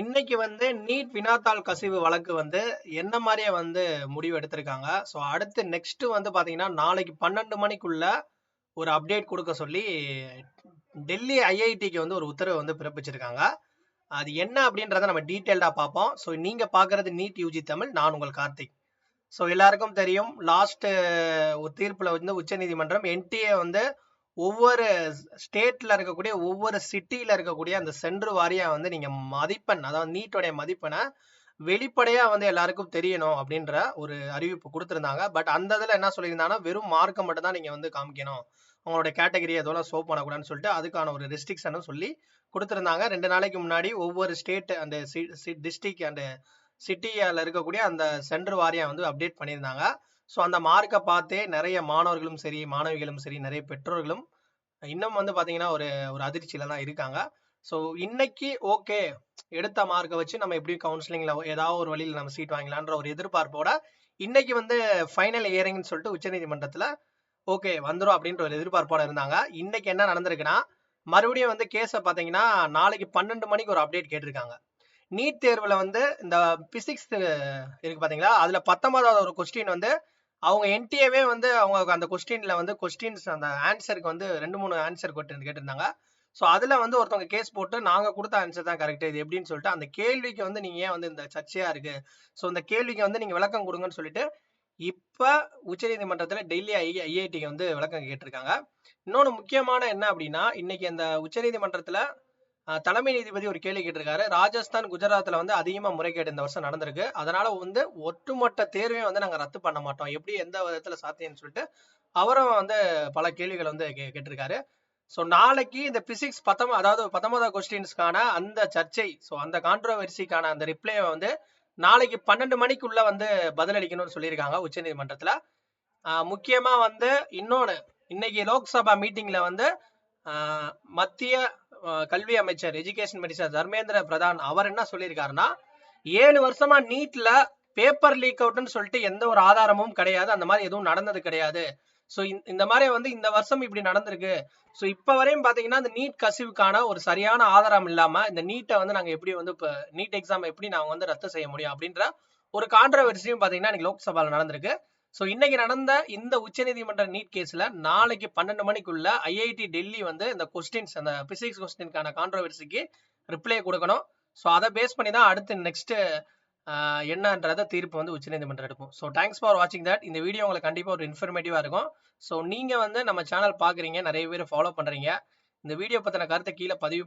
இன்னைக்கு வந்து நீட் வினாத்தாள் கசிவு வழக்கு வந்து என்ன மாதிரியே வந்து முடிவு எடுத்திருக்காங்க. ஸோ அடுத்து நெக்ஸ்ட் வந்து பார்த்தீங்கன்னா நாளைக்கு பன்னெண்டு மணிக்குள்ள ஒரு அப்டேட் கொடுக்க சொல்லி டெல்லி ஐஐடிக்கு வந்து ஒரு உத்தரவு வந்து பிறப்பிச்சிருக்காங்க. அது என்ன அப்படின்றத நம்ம டீட்டெயில்டாக பார்ப்போம். ஸோ நீங்கள் பார்க்குறது நீட் யூஜி தமிழ் நான் உங்கள் கார்த்திக். ஸோ எல்லாருக்கும் தெரியும் லாஸ்ட் தீர்ப்பில் வந்து உச்சநீதிமன்றம் என்டிஏ வந்து ஒவ்வொரு ஸ்டேட்ல இருக்கக்கூடிய ஒவ்வொரு சிட்டியில இருக்கக்கூடிய அந்த சென்ட்ரு வாரியா வந்து நீங்க மதிப்பெண் அதாவது நீட்டோடைய மதிப்பெண்ணை வெளிப்படையா வந்து எல்லாருக்கும் தெரியணும் அப்படின்ற ஒரு அறிவிப்பு கொடுத்துருந்தாங்க. பட் அந்த இதுல என்ன சொல்லியிருந்தாங்கன்னா வெறும் மார்க்கை மட்டும் தான் நீங்க வந்து காமிக்கணும். உங்களோட கேட்டகரி எதுவும் சோப் பண்ணக்கூடாதுன்னு சொல்லிட்டு அதுக்கான ஒரு ரெஸ்ட்ரிக்ஷனும் சொல்லி கொடுத்துருந்தாங்க. ரெண்டு நாளைக்கு முன்னாடி ஒவ்வொரு ஸ்டேட் அந்த டிஸ்ட்ரிக்ட் அந்த சிட்டியால இருக்கக்கூடிய அந்த சென்டர் வாரியா வந்து அப்டேட் பண்ணியிருந்தாங்க. ஸோ அந்த மார்க்கை பார்த்தே நிறைய மாணவர்களும் சரி மாணவிகளும் சரி நிறைய பெற்றோர்களும் இன்னும் வந்து பாத்தீங்கன்னா ஒரு ஒரு அதிர்ச்சியில தான் இருக்காங்க. ஸோ இன்னைக்கு ஓகே எடுத்த மார்க்கை வச்சு நம்ம எப்படி கவுன்சிலிங்ல ஏதாவது ஒரு வழியில் நம்ம சீட் வாங்கலான்ற ஒரு எதிர்பார்ப்போட இன்னைக்கு வந்து ஃபைனல் இயரிங்னு சொல்லிட்டு உச்சநீதிமன்றத்துல ஓகே வந்துடும் அப்படின்ற ஒரு எதிர்பார்ப்போட இருந்தாங்க. இன்னைக்கு என்ன நடந்திருக்குன்னா மறுபடியும் வந்து கேஸை பார்த்தீங்கன்னா நாளைக்கு பன்னெண்டு மணிக்கு ஒரு அப்டேட் கேட்டிருக்காங்க. நீட் தேர்வுல வந்து இந்த பிசிக்ஸ் இருக்கு பாத்தீங்களா அதுல பத்தொன்பதாவது ஒரு கொஸ்டின் வந்து அவங்க என்டிஏவே வந்து அவங்க அந்த கொஸ்டின்ல வந்து கொஸ்டின்ஸ் அந்த ஆன்சருக்கு வந்து ரெண்டு மூணு ஆன்சர் கொட்டு கேட்டிருந்தாங்க. ஸோ அதில் வந்து ஒருத்தவங்க கேஸ் போட்டு நாங்கள் கொடுத்த ஆன்சர் தான் கரெக்ட் இது எப்படின்னு சொல்லிட்டு அந்த கேள்விக்கு வந்து நீங்கள் ஏன் வந்து இந்த சர்ச்சையாக இருக்குது ஸோ இந்த கேள்விக்கு வந்து நீங்கள் விளக்கம் கொடுங்கன்னு சொல்லிட்டு இப்போ உச்சநீதிமன்றத்தில் டெல்லி ஐ ஐஐடிக்கு வந்து விளக்கம் கேட்டிருக்காங்க. இன்னொன்று முக்கியமான என்ன அப்படின்னா இன்னைக்கு அந்த உச்சநீதிமன்றத்தில் தலைமை நீதிபதி ஒரு கேள்வி கேட்டிருக்காரு. ராஜஸ்தான் குஜராத்ல வந்து அதிகமா முறைகேடு இந்த வருஷம் நடந்திருக்கு. அதனால வந்து ஒட்டுமொத்த தேர்வையும் வந்து நாங்க ரத்து பண்ண மாட்டோம். எப்படி எந்த விதத்துல சாத்தியம்னு சொல்லிட்டு அவரும் வந்து பல கேள்விகள் வந்து கேட்டிருக்காரு. ஸோ நாளைக்கு இந்த பிசிக்ஸ் பத்தம அதாவது பத்தொன்பதாம் கொஸ்டின்ஸ்க்கான அந்த சர்ச்சை ஸோ அந்த கான்ட்ரவர்சிக்கான அந்த ரிப்ளை வந்து நாளைக்கு பன்னெண்டு மணிக்குள்ள வந்து பதிலளிக்கணும்னு சொல்லியிருக்காங்க உச்சநீதிமன்றத்துல. முக்கியமா வந்து இன்னொன்னு இன்னைக்கு லோக்சபா மீட்டிங்ல வந்து மத்திய கல்வி அமைச்சர் எஜுகேஷன் மினிஸ்டர் தர்மேந்திர பிரதான் அவர் என்ன சொல்லியிருக்காருன்னா ஏழு வருஷமா நீட்ல பேப்பர் லீக் அவுட்னு சொல்லிட்டு எந்த ஒரு ஆதாரமும் கிடையாது. அந்த மாதிரி எதுவும் நடந்தது கிடையாது. ஸோ இந்த மாதிரி வந்து இந்த வருஷம் இப்படி நடந்திருக்கு. ஸோ இப்போ வரையும் பார்த்தீங்கன்னா இந்த நீட் கசிவுக்கான ஒரு சரியான ஆதாரம் இல்லாம இந்த நீட்டை வந்து நாங்கள் எப்படி வந்து இப்போ நீட் எக்ஸாம் எப்படி நாங்கள் வந்து ரத்து செய்ய முடியும் அப்படின்ற ஒரு கான்ட்ரவர்சியும் பார்த்தீங்கன்னா இன்னைக்கு லோக்சபாவில் நடந்திருக்கு. ஸோ இன்னைக்கு நடந்த இந்த உச்சநீதிமன்ற நீட் கேஸில் நாளைக்கு பன்னெண்டு மணிக்குள்ள ஐஐடி டெல்லி வந்து இந்த கொஸ்டின்ஸ் அந்த பிசிக்ஸ் கொஸ்டின்கான கான்ட்ரவர்சிக்கு ரிப்ளை கொடுக்கணும். ஸோ அதை பேஸ் பண்ணி தான் அடுத்து நெக்ஸ்ட் என்னன்றத தீர்ப்பு வந்து உச்சநீதிமன்றம் எடுக்கும். ஸோ தேங்க்ஸ் ஃபார் வாட்சிங் தட் இந்த வீடியோ உங்களுக்கு கண்டிப்பாக ஒரு இன்ஃபர்மேட்டிவாக இருக்கும். ஸோ நீங்கள் வந்து நம்ம சேனல் பார்க்குறீங்க நிறைய பேர் ஃபாலோ பண்ணுறீங்க இந்த வீடியோ பற்றின கருத்தை கீழே பதிவு